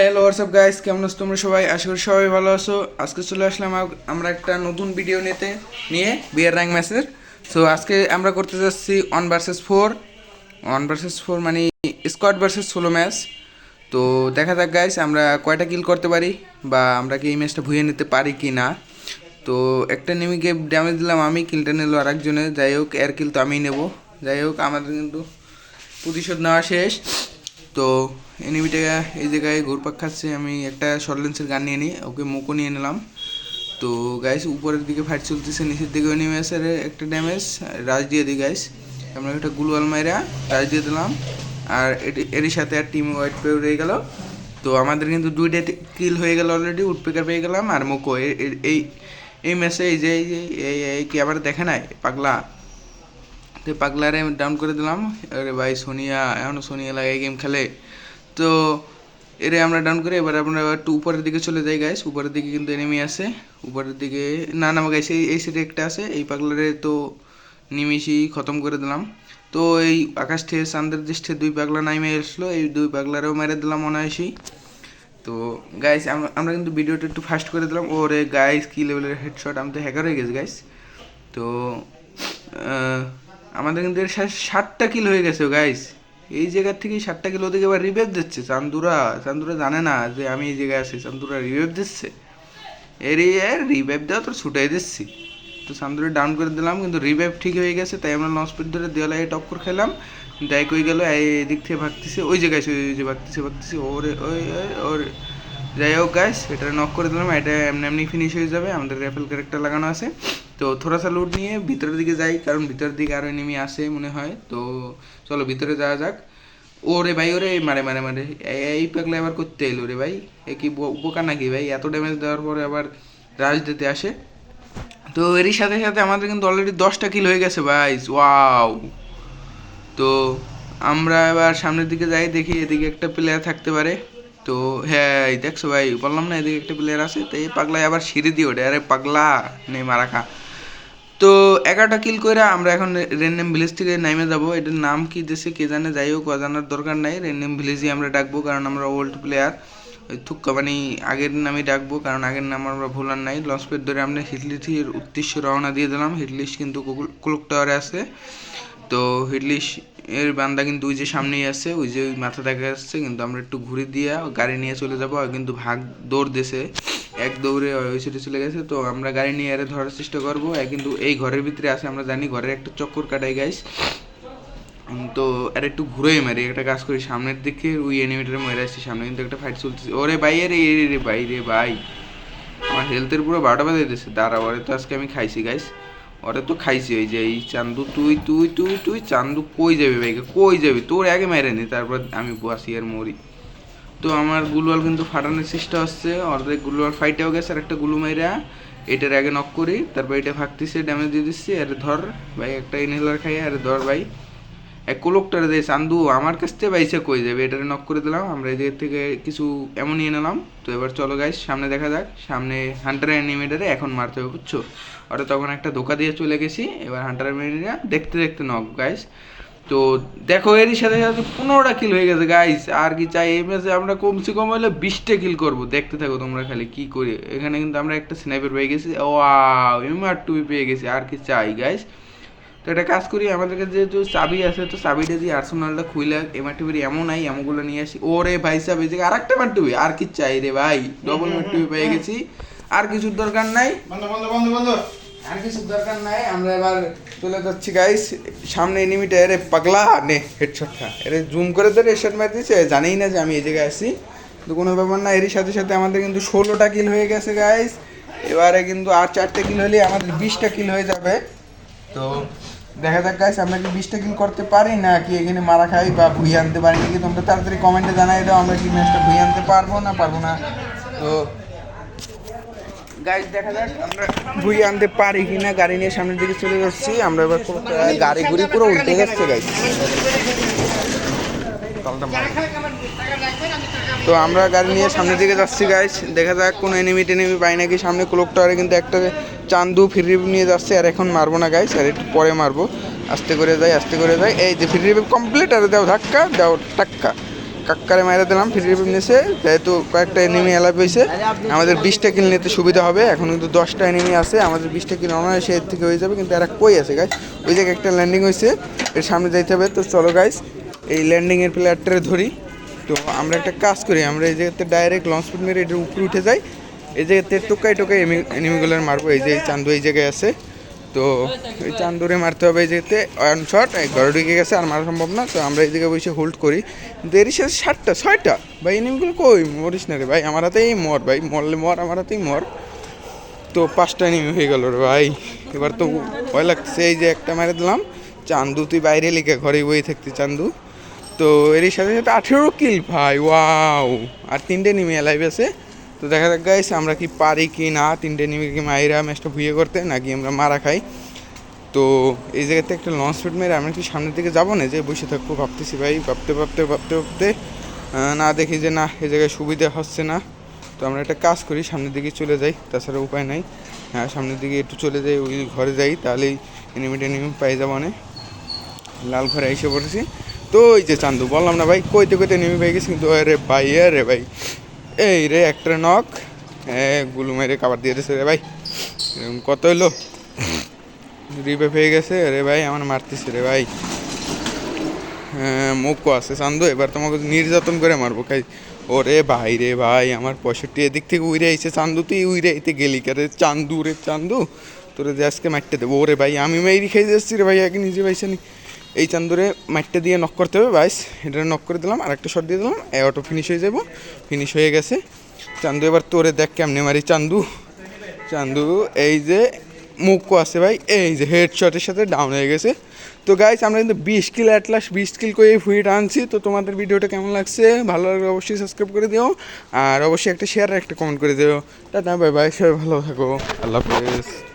Hello WhatsApp guys কেমন আছো তোমরা সবাই? আশা করি সবাই ভালো আছো। আজকে চলে আসলাম আমরা একটা নতুন ভিডিও নিতে নিয়ে বিয়ার র্যাঙ্ক ম্যাচের সো আজকে আমরা করতে যাচ্ছি one versus four one versus four মানে স্কোয়াড ভার্সেস ষোলো ম্যাচ তো, দেখা যাক গাইস আমরা কয়টা কিল করতে পারি বা আমরা কি এই ম্যাচটা ভুয়ে নিতে পারি কি না। তো, একটা নেমিকে ড্যামেজ দিলাম আমি কিলটা নিল আরেকজনে। যাই হোক এর কিল তো আমিই নেব। যাই হোক, আমাদের কিন্তু প্রতিশোধ নেওয়া শেষ। তো এনিমিটা এই জায়গায় ঘুরপাক খাচ্ছে, আমি একটা শর্টলেন্সের গান নিয়ে নিই, ওকে মোকো নিয়ে নিলাম। তো গাইস উপরের দিকে ফাইট চলতেছে, নিচের দিকে নেমে আসে একটা ড্যামেজ রাজ দিয়ে দিই গাইস আমরা একটা গুলওয়াল মাইরা রাজ দিয়ে দিলাম, আর এটি- এরই সাথে আর টিম হোয়াইট পেয়ে রয়ে গেল। তো আমাদের কিন্তু দুইটা কিল হয়ে গেল অলরেডি উডপেকার পেয়ে গেলাম, আর মোকো এই এই ম্যাচে এই যে এই কি আবার দেখে নাই? পাগলা। তো পাগলারে ডাউন করে দিলাম। আরে ভাই, সোনিয়া এখনও সোনিয়া লাগে গেম খেলে। তো এরে আমরা ডাউন করে এবার আমরা একটু উপরের দিকে চলে যাই গাইস উপরের দিকে কিন্তু এনিমি আছে। উপরের দিকে না না গাইস এই এই সাইডে একটা আছে। এই পাগলারে তো নিমিশই খতম করে দিলাম। তো এই আকাশ থেকে চান্দের দৃষ্টি দুই পাগলা নাইমে এসলো এই দুই পাগলারেও মেরে দিলাম অনায়াসই। তো গাইস আমরা কিন্তু ভিডিওটা একটু ফাস্ট করে দিলাম। ওরে গাইস কি লেভেলের হেডশট আমি তো হ্যাকার হয়ে গেছে গাইস তো আমাদের কিন্তু এর ষাটটা কিল হয়ে গেছে গাইস এই জায়গার থেকে ষাটটা কিলো ওদিকে এবার রিভেভ দিচ্ছে। চান্দুরা চান্দুরা জানে না যে আমি এই জায়গায় আছি। চান্দুরা রিভেভ দিচ্ছে। এর রিভাইভ দেওয়া তো ছুটাই দিচ্ছি। তো চান্দুরা ডাউন করে দিলাম কিন্তু রিভেভ ঠিক হয়ে গেছে তাই আমরা লঞ্চ স্পিড ধরে দেওয়ালে টক্কর খেলাম। দেখ হয়ে গেল এদিক থেকে ভাগতেছে ওই জায়গায় ওই যে ভাগতেছে ভাগতেছে ওরে ওই, ওর। যাই হোক গাইস এটা নক করে দিলাম, এটা এমনি এমনি ফিনিশ হয়ে যাবে, আমাদের র্যাফেল ক্যারেক্টার লাগানো আছে। তো থোড়া সা লুট নিয়ে ভিতরের দিকে যাই, কারণ ভিতরের দিকে আরও এনিমি আসে মনে হয়। তো চলো ভিতরে যাওয়া যাক। ওরে ভাই, ওরে মারে মারে মারে। এই- পাগলা আবার করতে এলো রে ভাই। এ কি বোকা নাকি ভাই? এত ড্যামেজ দেওয়ার পরে আবার রাজ দিতে আসে। তো এরই সাথে সাথে আমাদের কিন্তু অলরেডি দশটা কিল হয়ে গেছে ভাই ওয়াও তো আমরা এবার সামনের দিকে যাই, দেখি এদিকে একটা প্লেয়ার থাকতে পারে। তো হ্যাঁ দেখছ ভাই, বললাম না এদিকে একটা প্লেয়ার আছে, তো এই পাগলায় আবার সিঁড়ি দিয়ে ওঠে। আরে পাগলা নেই মারা খা। তো এগারোটা কিল করে আমরা এখন রেন্ডেম ভিলেজ থেকে নামে যাব। এটার নাম কি দেশে কে জানে, যাই হোক জানার দরকার নাই। রেন্ডেম ভিলেজই আমরা ডাকবো, কারণ আমরা ওল্ড প্লেয়ার ওই থুক্কা মানে আগের নামই ডাকবো, কারণ আগের নাম আমরা ভুলার নাই। লঞ্চ প্যাড ধরে আমরা হিটলিথের উদ্দেশ্যে রওনা দিয়ে দিলাম। হিটলিশ কিন্তু ক্লক টাওয়ারে আছে। তো হিটলিশ এর বান্দা কিন্তু ওই যে সামনেই আছে, ওই যে ওই মাথা দেখা যাচ্ছে, কিন্তু আমরা একটু ঘুরে দিয়ে গাড়ি নিয়ে চলে যাব, আর কিন্তু ভাগ দৌড় দেশে। এক দৌড়ে ওই সাইডে চলে গেছে, তো আমরা গাড়ি নিয়ে আরে ধরার চেষ্টা করব। কিন্তু এই ঘরের ভিতরে আছে, আমরা জানি, ঘরের একটা চক্কর কাটাই গাইস তো আর একটু ঘুরেই মারি, একটা কাজ করি, সামনের দিকে ওই এনিমিটারে মেরে আসছি, সামনে কিন্তু একটা ফাইট চলতেছে। ওরে ভাই রে রে ভাই রে ভাই। আমার হেলথের পুরো বারোটা বাজে দিয়েছে দাঁড়া ওরে তো আজকে আমি খাইছি গাইস ওরে তো খাইছি, ওই যে এই চান্দু, তুই তুই তুই তুই, চান্দু কই যাবি ভাইকে? কই যাবি? তোর আগে মেরে নি, তারপর আমি বসি আর মরি। তো আমার গুলওয়াল কিন্তু ফাটানোর চেষ্টা হচ্ছে, অর্ধেক গুলওয়াল ফাইটেও গেছে আর একটা গুলু মাইরা। এটার আগে নক করি, তারপর এটা ভাগতেছে ড্যামেজ দিয়ে দিচ্ছি, আরে ধর, ভাই, একটা ইনহেলার খাই, আরে ধর ভাই। এক কোলকটারে দিয়ে চান্দু আমার কাছ থেকে বাইসে কই যাবে এটারে নক করে দিলাম। আমরা এদিক থেকে কিছু এমন নিয়ে নিলাম। তো এবার চলো গাইস সামনে দেখা যাক। সামনে হান্টার অ্যানিমেটারে এখন মারতে হবে, বুঝছ? ওটা তখন একটা ধোকা দিয়ে চলে গেছি। এবার হান্টার অ্যানিমেটারে দেখতে দেখতে নক গাইস তো দেখো, এরই সাথে সাথে পনেরোটা কিল হয়ে গেছে গাইস আর কি চাই? এই ম্যাচে আমরা কমসে কম হলে বিশটা কিল করব। দেখতে থাকো তোমরা খালি কি করি। এখানে কিন্তু আমরা একটা স্নাইপার পেয়ে গেছি। ও এমআর টুবি পেয়ে গেছি। আর কি চাই গাইস তো একটা কাজ করি আমাদের কাছে যেহেতু চাবি আছে তো চাবিটা দিয়ে আর্সেনালটা খুইলা এমআর টিভির এমন নাই এমনগুলো নিয়ে আসি। ওরে ভাই সাহেব এই আর একটা মার টুবি আর কি চাই রে ভাই? ডবল মার পেয়ে গেছি। আর কিছুর দরকার নাই। বন্ধ বন্ধ বন্ধ বন্ধ। আর কিছু দরকার নাই আমরা এবার চলে যাচ্ছি গাইস সামনে এনিমিটা এরে পাগলা। নে হেডশট খা। এরে জুম করে ধরে হেডশট মার দিয়েছে জানেই না যে আমি এই জায়গায় আসি তো কোনো ব্যাপার না এরই সাথে সাথে আমাদের কিন্তু ষোলোটা কিল হয়ে গেছে গাইস এবারে কিন্তু আর চারটে কিল হলে আমাদের বিশটা কিল হয়ে যাবে। তো দেখা যাক গাইস আমরা কি বিশটা কিল করতে পারি না কি এখানে মারা খাই বা ভুই আনতে পারি নাকি? তোমরা তাড়াতাড়ি কমেন্টে জানাই দাও, আমরা কি ম্যাচটা ভুই আনতে পারব না পারব না। তো গাইস দেখা যাক, আমরা ভুই আনতে পারি কিনা, গাড়ি নিয়ে সামনের দিকে চলে যাচ্ছি। আমরা এবার গাড়ি ঘুরি পুরো উল্টে যাচ্ছে গাইস তো আমরা গাড়ি নিয়ে সামনের দিকে যাচ্ছি গাইস দেখা যাক, কোনো এনিমি টেনিমি পাই নাকি? সামনে ক্লোক টাওয়ারে কিন্তু একটা চান্দু ফ্রি নিয়ে যাচ্ছে আর এখন মারবো না গাইস আর একটু পরে মারবো। আস্তে করে যাই, আস্তে করে যাই। এই যে ফ্রি কমপ্লিট আর দাও ধাক্কা, দাও টাক্কা। কাক্কারে মাইরা দিলাম ফ্রি রিভিভ নিয়েছে যেহেতু কয়েকটা এনিমি এলাপ হয়েছে, আমাদের বিশটা কিল নিতে সুবিধা হবে। এখন কিন্তু দশটা এনিমি আছে, আমাদের বিশটা কিল অনায়াসে এর থেকে হয়ে যাবে, কিন্তু এরা কই আছে গাইস ওই জায়গায় একটা ল্যান্ডিং হয়েছে, এর সামনে যাইতে হবে। তো চলো গাইস এই ল্যান্ডিংয়ের প্লেয়ারটারে ধরি। তো আমরা একটা কাজ করি, আমরা এই জায়গাতে ডাইরেক্ট লঞ্চ মেরে এটার উপরে উঠে যাই। এই জায়গাতে টোকাই টোকাই এনিমিগুলোর মারবো, এই যে চান্দু এই জায়গায় আছে। তো এই চান্দুরে মারতে হবে এই জায়গাতে অন শট ঘরে ঢুকে গেছে, আর মারা সম্ভব না। তো আমরা এই জায়গায় বসে হোল্ড করি। কিন্তু এরই সাথে ষাটটা ছয়টা। ভাই, এনিমিগুলো কই? মরিস না রে ভাই, আমার হাতেই মর ভাই, মরলে মর, আমার হাতেই মর। তো পাঁচটা এনিমি হয়ে গেল রে ভাই। এবার তো ভয় লাগছে এই যে একটা মারে দিলাম। চান্দু, তুই বাইরে লিখে ঘরে বই থাকতি চান্দু। তো এরই সাথে সাথে আঠেরো কিল ভাই ওয়াও আর তিনটে নিমে লাইভ আছে। তো দেখা যাক গাইস আমরা কি পারি কি না। তিনটে নিমে কি মাইরা ম্যাচটা ভুয়ে করতে, নাকি আমরা মারা খাই। তো এই জায়গাতে একটা লঞ্চ পেট মেরে আমরা কি সামনের দিকে যাব না? যে বসে থাকব, ভাবতেছি ভাই, ভাবতে ভাবতে ভাবতে ভাবতে। না দেখি যে না, এই জায়গায় সুবিধা হচ্ছে না। তো আমরা একটা কাজ করি, সামনের দিকে চলে যাই, তাছাড়া উপায় নাই। হ্যাঁ সামনের দিকে একটু চলে যাই, ওই ঘরে যাই, তাহলেই এনিমি পাই যাব অনেক লাল ঘরে এসে পড়েছি। তো ওই যে চান্দু, বললাম না ভাই, কইতে কইতে নেমে পেয়ে গেছি, কিন্তু আরে ভাই রে ভাই। এই রে, একটা নক হ্যাঁ গুলু মেরে কাবার দিয়ে দিয়েছে রে ভাই। কত হইল? রিপে পেয়ে গেছে। রে ভাই, আমার মারতেছে রে ভাই। মুখও আছে চান্দু, এবার তোমাকে নির্যাতন করে মারবো। খাই ওরে ভাই রে ভাই, আমার পঁয়ষট্টি এদিক থেকে উইরে আইছে। চান্দু, তুই উইরে আইতে গেলি কে রে? চান্দু রে, চান্দু। তোরে যে আজকে মারতে দেবো। ওরে ভাই, আমি মেয়েরি খেয়ে যাচ্ছি রে ভাই আগে নিজে পাইছে নি এই চান্দুরে মাইটটা দিয়ে নক করতে হবে বাইস এটা নক করে দিলাম আর একটা শট দিয়ে দিলাম এ অটো ফিনিশ হয়ে যাব। ফিনিশ হয়ে গেছে। চান্দু, এবার তোরে দেখ কেমনে মারি। চান্দু চান্দু, এই যে মুখও আছে ভাই, এই যে হেড শটের সাথে ডাউন হয়ে গেছে। তো গাইস আমরা কিন্তু বিশ কিল অ্যাট লাস্ট বিশ কিল করে এই ফুইট আনছি। তো তোমাদের ভিডিওটা কেমন লাগছে? ভালো লাগলে অবশ্যই সাবস্ক্রাইব করে দিও। আর অবশ্যই একটা শেয়ার একটা কমেন্ট করে দিও। টাটা বাই বাই সবাই ভালো থাকো। আল্লাহ হাফেজ।